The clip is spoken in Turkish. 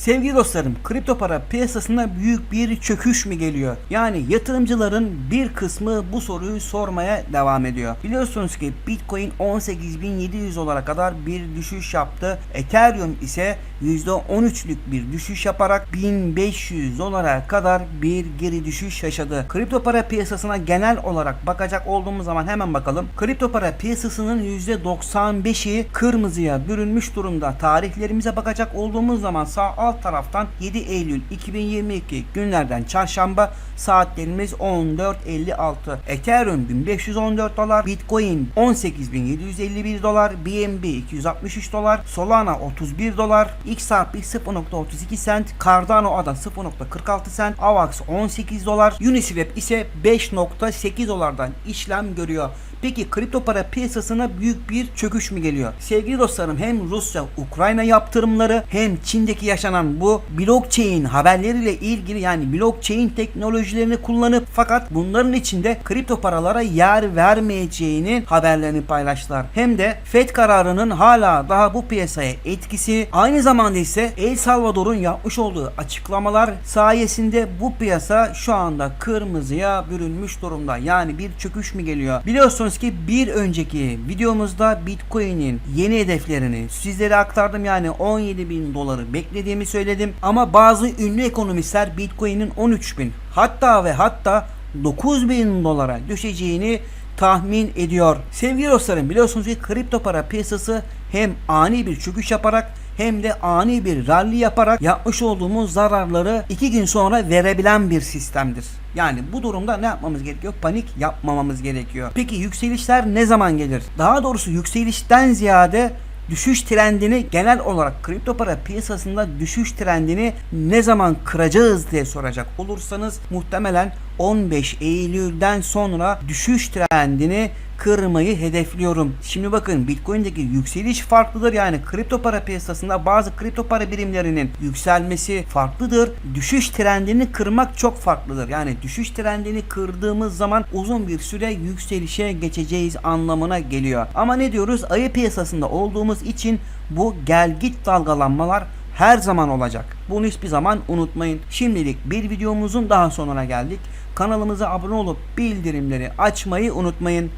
Sevgili dostlarım, kripto para piyasasına büyük bir çöküş mü geliyor? Yani yatırımcıların bir kısmı bu soruyu sormaya devam ediyor. Biliyorsunuz ki Bitcoin 18.700 dolara kadar bir düşüş yaptı. Ethereum ise %13'lük bir düşüş yaparak 1500 dolara kadar bir geri düşüş yaşadı. Kripto para piyasasına genel olarak bakacak olduğumuz zaman hemen bakalım. Kripto para piyasasının %95'i kırmızıya bürünmüş durumda. Tarihlerimize bakacak olduğumuz zaman sağ alt taraftan 7 Eylül 2022 günlerden çarşamba saatlerimiz 14.56. Ethereum 1514 dolar, Bitcoin 18.751 dolar, BNB 263 dolar, Solana 31 dolar, XRP 0.32 sent, Cardano ADA 0.46 sent, AVAX 18 dolar, Uniswap ise 5.8 dolardan işlem görüyor. Peki kripto para piyasasına büyük bir çöküş mü geliyor? Sevgili dostlarım hem Rusya Ukrayna yaptırımları hem Çin'deki yaşanan bu blockchain haberleriyle ilgili yani blockchain teknolojilerini kullanıp fakat bunların içinde kripto paralara yer vermeyeceğini haberlerini paylaştılar. Hem de FED kararının hala daha bu piyasaya etkisi aynı zamanda ise El Salvador'un yapmış olduğu açıklamalar sayesinde bu piyasa şu anda kırmızıya bürünmüş durumda. Yani bir çöküş mü geliyor? Biliyorsunuz ki bir önceki videomuzda Bitcoin'in yeni hedeflerini sizlere aktardım. Yani 17 bin doları beklediğimi söyledim. Ama bazı ünlü ekonomistler Bitcoin'in 13 bin hatta ve hatta 9 bin dolara düşeceğini tahmin ediyor. Sevgili dostlarım biliyorsunuz ki kripto para piyasası hem ani bir çöküş yaparak hem de ani bir rally yaparak yapmış olduğumuz zararları iki gün sonra verebilen bir sistemdir. Yani bu durumda ne yapmamız gerekiyor? Panik yapmamamız gerekiyor. Peki yükselişler ne zaman gelir? Daha doğrusu yükselişten ziyade düşüş trendini genel olarak kripto para piyasasında düşüş trendini ne zaman kıracağız diye soracak olursanız muhtemelen 15 Eylül'den sonra düşüş trendini kırmayı hedefliyorum. Şimdi bakın Bitcoin'deki yükseliş farklıdır. Yani kripto para piyasasında bazı kripto para birimlerinin yükselmesi farklıdır. Düşüş trendini kırmak çok farklıdır. Yani düşüş trendini kırdığımız zaman uzun bir süre yükselişe geçeceğiz anlamına geliyor. Ama ne diyoruz? Ayı piyasasında olduğumuz için bu gel git dalgalanmalar her zaman olacak. Bunu hiçbir zaman unutmayın. Şimdilik bir videomuzun daha sonuna geldik. Kanalımıza abone olup bildirimleri açmayı unutmayın.